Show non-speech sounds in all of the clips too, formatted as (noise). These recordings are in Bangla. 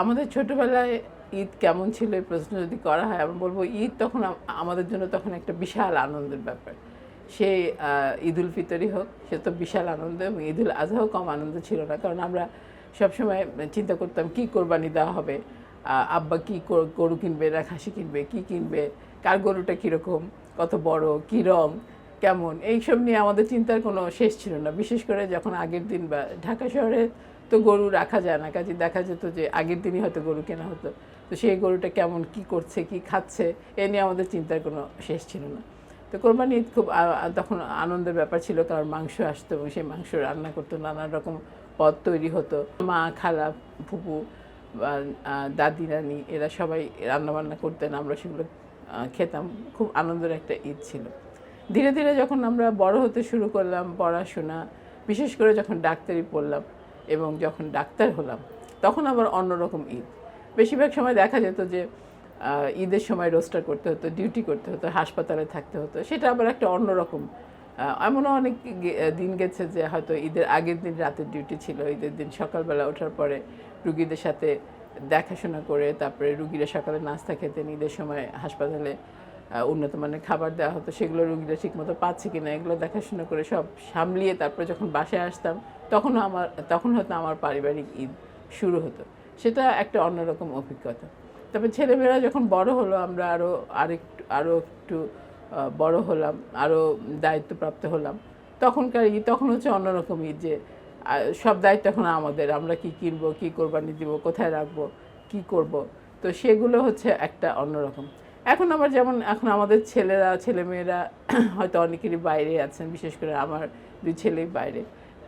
আমাদের ছোটবেলায় ঈদ কেমন ছিল এই প্রশ্ন যদি করা হয়, আমি বলব ঈদ তখন আমাদের জন্য তখন একটা বিশাল আনন্দের ব্যাপার। সে ঈদ উল ফিতরই হোক, সে তো বিশাল আনন্দ এবং ঈদ উল আজহাও কম আনন্দ ছিল না। কারণ আমরা সবসময় চিন্তা করতাম, কি কোরবানি দেওয়া হবে? আব্বা কি গরু কিনবে না, খাসি কিনবে, কি কিনবে? কার গরুটা কীরকম? কত বড়? কী রং? কেমন? এইসব নিয়ে আমাদের চিন্তার কোনো শেষ ছিল না। বিশেষ করে যখন আগের দিন বা ঢাকা শহরে তো গরু রাখা যায় না, কাজে দেখা যেত যে আগের দিনই হয়তো গরু কেনা হতো। তো সেই গরুটা কেমন, কি করছে, কি খাচ্ছে, এ নিয়ে আমাদের চিন্তার কোনো শেষ ছিল না। তো কোরবানি ঈদ খুব তখন আনন্দের ব্যাপার ছিল, কারণ মাংস আসতো এবং সেই মাংস রান্না করতো, নানান রকম পদ তৈরি হতো। মা, খালা, ফুপু দাদি, নানি, এরা সবাই রান্নাবান্না করতেন, আমরা সেগুলো খেতাম। খুব আনন্দের একটা ঈদ ছিল। ধীরে ধীরে যখন আমরা বড় হতে শুরু করলাম পড়াশোনা, বিশেষ করে যখন ডাক্তারি পড়লাম এবং যখন ডাক্তার হলাম, তখন আবার অন্যরকম ঈদ। বেশিরভাগ সময় দেখা যেত যে ঈদের সময় রোস্টার করতে হতো, ডিউটি করতে হতো, হাসপাতালে থাকতে হতো। সেটা আবার একটা অন্যরকম এমনও অনেক দিন গেছে যে, হয়তো ঈদের আগের দিন রাতের ডিউটি ছিল, ঈদের দিন সকালবেলা ওঠার পরে রুগীদের সাথে দেখাশোনা করে, তারপরে রুগীরা সকালে নাস্তা খেতেন, ঈদের সময় হাসপাতালে উন্নত মানের খাবার দেওয়া হতো, সেগুলো রুগীরা ঠিকমতো পাচ্ছে কিনা, এগুলো দেখাশোনা করে সব সামলিয়ে তারপরে যখন বাসায় আসতাম, তখনও আমার, তখন হয়তো আমার পারিবারিক ঈদ শুরু হতো। সেটা একটা অন্যরকম অভিজ্ঞতা। তবে ছেলেমেয়েরা যখন বড় হলো, আমরা আরও আরেকটু আরও একটু বড় হলাম আরও দায়িত্বপ্রাপ্ত হলাম। তখনকার ঈদ, তখন হচ্ছে অন্যরকম ঈদ যে সব দায়িত্ব এখন আমাদের, আমরা কি কিনবো, কি কোরবানি দিব, কোথায় রাখব, কি করব? তো সেগুলো হচ্ছে একটা অন্যরকম। এখন আবার যেমন এখন আমাদের ছেলেরা, ছেলেমেয়েরা (clears throat) হয়তো অনেকেরই বাইরে আছেন, বিশেষ করে আমার দুই ছেলেই বাইরে।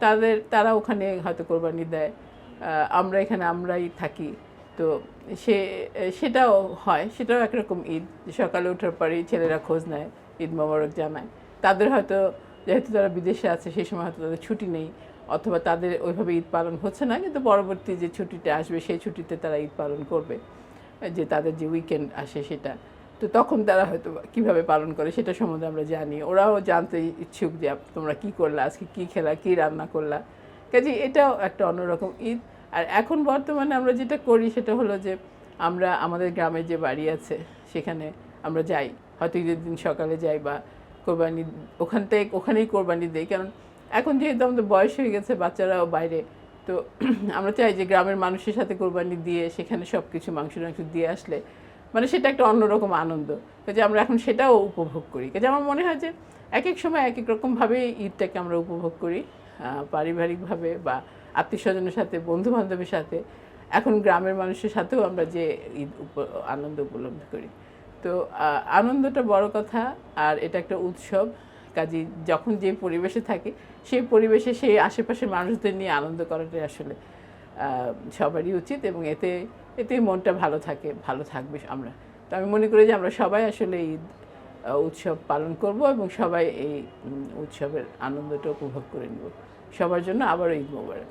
তাদের, তারা ওখানে হয়তো কোরবানি দেয়। আমরা এখানে আমরাই থাকি। তো সে, সেটাও হয়, সেটাও একরকম ঈদ। সকালে ওঠার পরেই ছেলেরা খোঁজ নেয়, ঈদ মোবারক জানায়। তাদের হয়তো, যেহেতু তারা বিদেশে আছে সেই সময় হয়তো তাদের ছুটি নেই, অথবা তাদের ওইভাবে ঈদ পালন হচ্ছে না, কিন্তু পরবর্তী যে ছুটিটা আসবে, সেই ছুটিতে তারা ঈদ পালন করবে। যে তাদের যে উইকেন্ড আসে সেটা। তো তখন তারা হয়তো কীভাবে পালন করে সেটা সম্বন্ধে আমরা জানি। ওরাও জানতে ইচ্ছুক যে তোমরা কি করলা, আজকে কি খেলা, কি রান্না করলা। কাজে এটাও একটা অন্যরকম ঈদ। আর এখন বর্তমানে আমরা যেটা করি সেটা হলো যে আমরা আমাদের গ্রামে যে বাড়ি আছে, সেখানে আমরা যাই। হয়তো ঈদের দিন সকালে যাই বা কোরবানি, ওখান থেকে, ওখানেই কোরবানি দেই। কারণ এখন যেহেতু আমাদের বয়স হয়ে গেছে, বাচ্চারাও বাইরে, তো (clears throat) আমরা চাই যে গ্রামের মানুষের সাথে কোরবানি দিয়ে সেখানে সব কিছু মাংস টাংস দিয়ে আসলে মানে সেটা একটা অন্যরকম আনন্দ। কাজে আমরা এখন সেটাও উপভোগ করি। কাজে আমার মনে হয় যে এক এক সময় এক এক রকমভাবে ঈদটাকে আমরা উপভোগ করি পারিবারিকভাবে বা আত্মীয় স্বজনের সাথে বন্ধু বান্ধবের সাথে। এখন গ্রামের মানুষের সাথেও আমরা যে ঈদ উপ- আনন্দ উপলব্ধি করি। তো আনন্দটা বড় কথা আর এটা একটা উৎসব। কাজে যখন যে পরিবেশে থাকে, সেই পরিবেশে সেই আশেপাশের মানুষদের নিয়ে আনন্দ করাটাই আসলে সবারই উচিত এবং এতে এতে মনটা ভালো থাকে, ভালো থাকবে আমরা। তো আমি মনে করি যে আমরা সবাই আসলে ঈদ উৎসব পালন করব এবং সবাই এই উৎসবের আনন্দটা উপভোগ করে নেব। সবার জন্য আবারও ঈদ মোবারক।